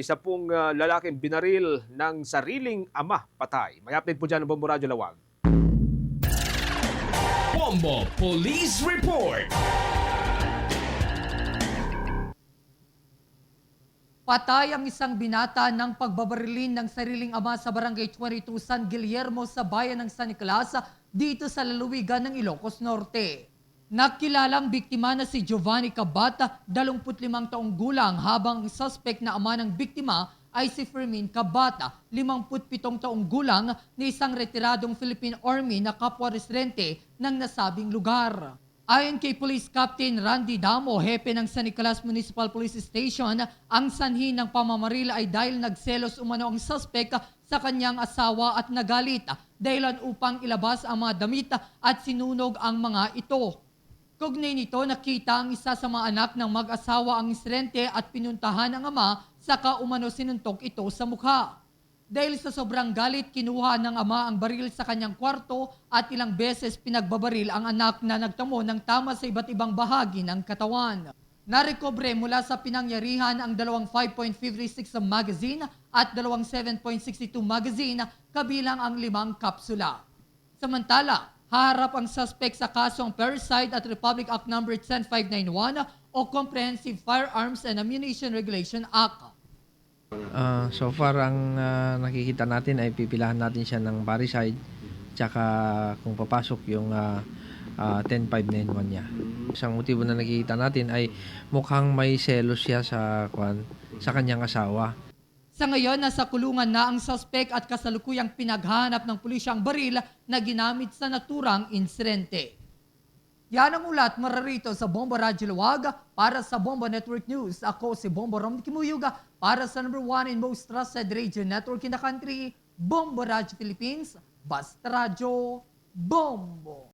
isa pong ah, lalaking binaril ng sariling ama patay. May update po dyan ng Bombo Radyo Lawag. Bombo Police Report. Patay ang isang binata ng pagbabarilin ng sariling ama sa Barangay 22 San Guillermo sa bayan ng San Nicolas dito sa lalawigan ng Ilocos Norte. Nakilalang biktima na si Giovanni Cabata, 25 taong gulang, habang ang suspect na ama ng biktima ay si Fermin Cabata, 57 taong gulang na isang retiradong Philippine Army na kapwa residente ng nasabing lugar. Ayon kay Police Captain Randy Damo, hepe ng San Nicolas Municipal Police Station, ang sanhi ng pamamaril ay dahil nagselos umano ang suspect sa kanyang asawa at nagalit dahilan upang ilabas ang mga damit at sinunog ang mga ito. Kugnay nito, nakita ang isa sa mga anak ng mag-asawa ang insidente at pinuntahan ang ama saka umano sinuntok ito sa mukha. Dahil sa sobrang galit, kinuha ng ama ang baril sa kanyang kwarto at ilang beses pinagbabaril ang anak na nagtamo ng tama sa iba't ibang bahagi ng katawan. Narekobre mula sa pinangyarihan ang dalawang 5.56 magazine at dalawang 7.62 magazine kabilang ang limang kapsula. Samantala, harap ang suspect sa kasong Parricide at Republic Act No. 10591 o Comprehensive Firearms and Ammunition Regulation Act. Ah, so far ang ah, nakikita natin ay pipilahan natin siya ng parricide tsaka kung papasok yung ah, ah, 10591 niya. Isang motibo na nakikita natin ay mukhang may selos siya sa kwan sa kanyang asawa. Sa ngayon, nasa kulungan na ang suspect at kasalukuyang pinaghanap ng pulisya ang baril na ginamit sa naturang insidente. Yan ang ulat mararito sa Bomba Radyo para sa Bomba Network News. Ako si Bomba Rom Kimuyuga para sa number one and most trusted radio network in the country, Bomba Radyo Philippines, Basta Radyo, Bombo.